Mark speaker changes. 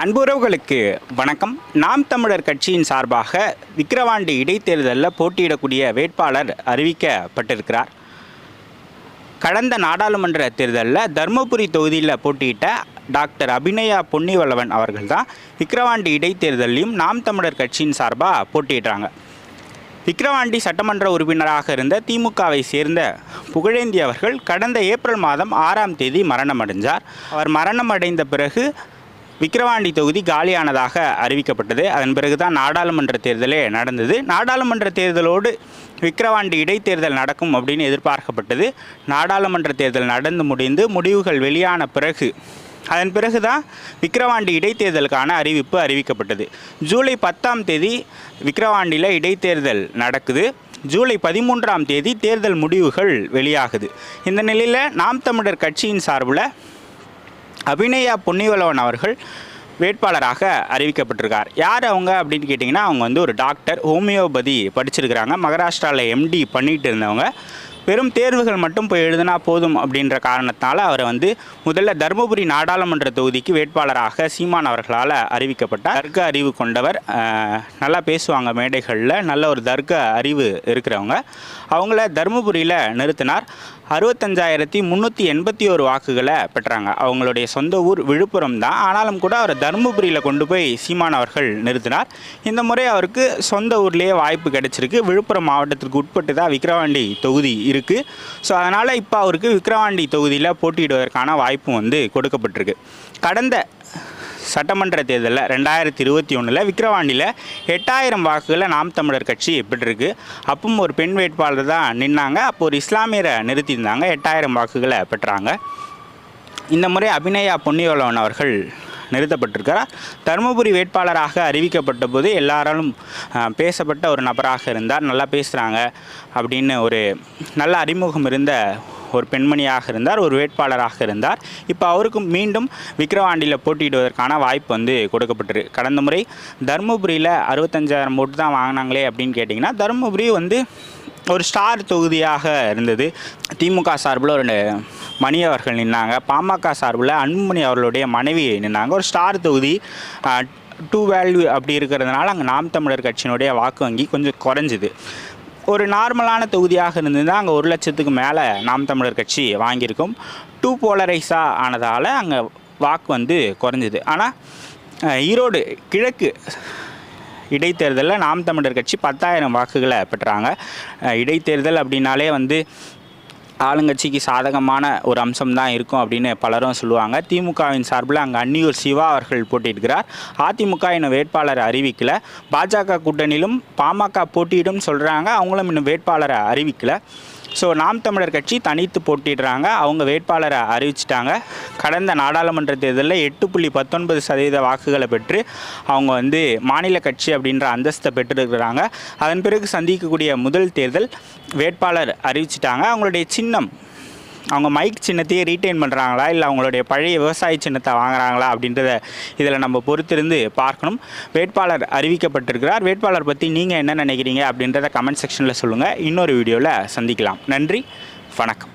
Speaker 1: அன்புறவுகளுக்கு வணக்கம். நாம் தமிழர் கட்சியின் சார்பாக விக்கிரவாண்டி இடைத்தேர்தலில் போட்டியிடக்கூடிய வேட்பாளர் அறிவிக்கப்பட்டிருக்கிறார். கடந்த நாடாளுமன்ற தேர்தலில் தருமபுரி தொகுதியில் போட்டியிட்ட டாக்டர் அபிநயா பொன்னிவல்லவன் அவர்கள் தான் விக்கிரவாண்டி இடைத்தேர்தலையும் நாம் தமிழர் கட்சியின் சார்பாக போட்டியிடுறாங்க. விக்கிரவாண்டி சட்டமன்ற உறுப்பினராக இருந்த திமுகவை சேர்ந்த புகழேந்தி அவர்கள் கடந்த ஏப்ரல் மாதம் ஆறாம் தேதி மரணம் அடைஞ்சார் அவர் மரணம் அடைந்த பிறகு விக்கிரவாண்டி தொகுதி காலியானதாக அறிவிக்கப்பட்டது. அதன் பிறகு தான் நாடாளுமன்ற தேர்தலே நடந்தது. நாடாளுமன்ற தேர்தலோடு விக்கிரவாண்டி இடைத்தேர்தல் நடக்கும் அப்படின்னு எதிர்பார்க்கப்பட்டது. நாடாளுமன்ற தேர்தல் நடந்து முடிந்து முடிவுகள் வெளியான பிறகு அதன் பிறகு தான் விக்கிரவாண்டி இடைத்தேர்தலுக்கான அறிவிப்பு அறிவிக்கப்பட்டது. ஜூலை பத்தாம் தேதி விக்கிரவாண்டியில் இடைத்தேர்தல் நடக்குது. ஜூலை பதிமூன்றாம் தேதி தேர்தல் முடிவுகள் வெளியாகுது. இந்த நிலையில் நாம் தமிழர் கட்சியின் சார்பில் அபிநயா பொன்னிவளவன் அவர்கள் வேட்பாளராக அறிவிக்கப்பட்டிருக்கார். யார் அவங்க அப்படின்னு கேட்டிங்கன்னா அவங்க வந்து ஒரு டாக்டர் ஹோமியோபதி படிச்சிருக்கிறாங்க. மகாராஷ்டிராவில் எம்டி பண்ணிகிட்டு இருந்தவங்க. வெறும் தேர்வுகள் மட்டும் போய் எழுதினா போதும் அப்படின்ற காரணத்தால் அவரை வந்து முதல்ல தருமபுரி நாடாளுமன்ற தொகுதிக்கு வேட்பாளராக சீமான் அவர்களால் அறிவிக்கப்பட்டார். தர்க்க அறிவு கொண்டவர் நல்லா பேசுவாங்க மேடைகளில் நல்ல ஒரு தர்க்க அறிவு இருக்கிறவங்க. அவங்கள தருமபுரியில் நிறுத்தினார். அறுபத்தஞ்சாயிரத்தி முந்நூற்றி எண்பத்தி ஒரு வாக்குகளை பெற்றாங்க. அவங்களுடைய சொந்த ஊர் விழுப்புரம் தான். ஆனாலும் கூட அவர் தருமபுரியில் கொண்டு போய் சீமான் அவர்கள் நிறுத்தினார். இந்த முறை அவருக்கு சொந்த ஊர்லேயே வாய்ப்பு கிடைச்சிருக்கு. விழுப்புரம் மாவட்டத்திற்கு உட்பட்டு தான் விக்கிரவாண்டி தொகுதி இருக்குது ஸோ அதனால் இப்போ அவருக்கு விக்கிரவாண்டி தொகுதியில் போட்டியிடுவதற்கான வாய்ப்பும் வந்து கொடுக்கப்பட்டிருக்கு. கடந்த சட்டமன்ற தேர்தலில் ரெண்டாயிரத்தி இருபத்தி ஒன்றில் விக்கிரவாண்டியில் எட்டாயிரம் வாக்குகளை நாம் தமிழர் கட்சி பெற்றிருக்கு. அப்பவும் ஒரு பெண் வேட்பாளர் தான் நின்னாங்க. அப்போ ஒரு இஸ்லாமியரை நிறுத்தியிருந்தாங்க. எட்டாயிரம் வாக்குகளை பெற்றாங்க. இந்த முறை அபிநயா பொன்னிவளவன் அவர்கள் நிறுத்தப்பட்டிருக்கிறார். தருமபுரி வேட்பாளராக அறிவிக்கப்பட்ட போது எல்லாராலும் பேசப்பட்ட ஒரு நபராக இருந்தார். நல்லா பேசுகிறாங்க அப்படின்னு ஒரு நல்ல அறிமுகம் இருந்த ஒரு பெண்மணியாக இருந்தார் ஒரு வேட்பாளராக இருந்தார். இப்போ அவருக்கும் மீண்டும் விக்கிரவாண்டியில் போட்டியிடுவதற்கான வாய்ப்பு வந்து கொடுக்கப்பட்டிருக்கு கடந்த முறை தருமபுரியில் அறுபத்தஞ்சாயிரம் ஓட்டு தான் வாங்கினாங்களே அப்படின்னு கேட்டிங்கன்னா தருமபுரி வந்து ஒரு ஸ்டார் தொகுதியாக இருந்தது. திமுக சார்பில் ஒரு மணி அவர்கள் நின்னாங்க. பாமக சார்பில் அன்புமணி அவர்களுடைய மனைவி நின்னாங்க. ஒரு ஸ்டார் தொகுதி டூ வேல்யூ அப்படி இருக்கிறதுனால அங்கே நாம் தமிழர் கட்சியினுடைய வாக்கு வங்கி கொஞ்சம் குறைஞ்சிது. ஒரு நார்மலான தொகுதியாக இருந்ததுன்னா அங்கே ஒரு லட்சத்துக்கு மேலே நாம் தமிழர் கட்சி வாங்கியிருக்கும். டூ போலரைஸாக ஆனதால் அங்கே வாக்கு வந்து குறைஞ்சிது. ஆனால் ஈரோடு கிழக்கு இடைத்தேர்தலில் நாம் தமிழர் கட்சி பத்தாயிரம் வாக்குகளை பெற்றாங்க. இடைத்தேர்தல் அப்படின்னாலே வந்து ஆளுங்கட்சிக்கு சாதகமான ஒரு அம்சம் தான் இருக்கும் அப்படின்னு பலரும் சொல்லுவாங்க. திமுகவின் சார்பில் அங்கே அன்னியூர் சிவா அவர்கள் போட்டியிடுகிறார். அதிமுக இன்னும் வேட்பாளரை அறிவிக்கல. பாஜக கூட்டணியிலும் பாமக போட்டியிடும் சொல்கிறாங்க அவங்களும் இன்னும் வேட்பாளரை அறிவிக்கலை. ஸோ நாம் தமிழர் கட்சி தனித்து போட்டிடுறாங்க அவங்க வேட்பாளரை அறிவிச்சிட்டாங்க. கடந்த நாடாளுமன்ற தேர்தலில் எட்டு புள்ளி பத்தொன்பது சதவீத வாக்குகளை பெற்று அவங்க வந்து மாநில கட்சி அப்படின்ற அந்தஸ்தை பெற்றிருக்கிறாங்க. அதன் பிறகு சந்திக்கக்கூடிய முதல் தேர்தல் வேட்பாளர் அறிவிச்சிட்டாங்க. அவங்களுடைய சின்னம் அவங்க மைக் சின்னத்தையே ரீட்டைன் பண்ணுறாங்களா இல்லை அவங்களுடைய பழைய விவசாய சின்னத்தை வாங்குறாங்களா? அப்படின்றத இதில் நம்ம பொறுத்திருந்து பார்க்கணும். வேட்பாளர் அறிவிக்கப்பட்டிருக்கிறார். வேட்பாளர் பற்றி நீங்கள் என்ன நினைக்கிறீங்க? அப்படின்றத கமெண்ட் செக்ஷனில் சொல்லுங்கள் இன்னொரு வீடியோவில் சந்திக்கலாம். நன்றி. வணக்கம்.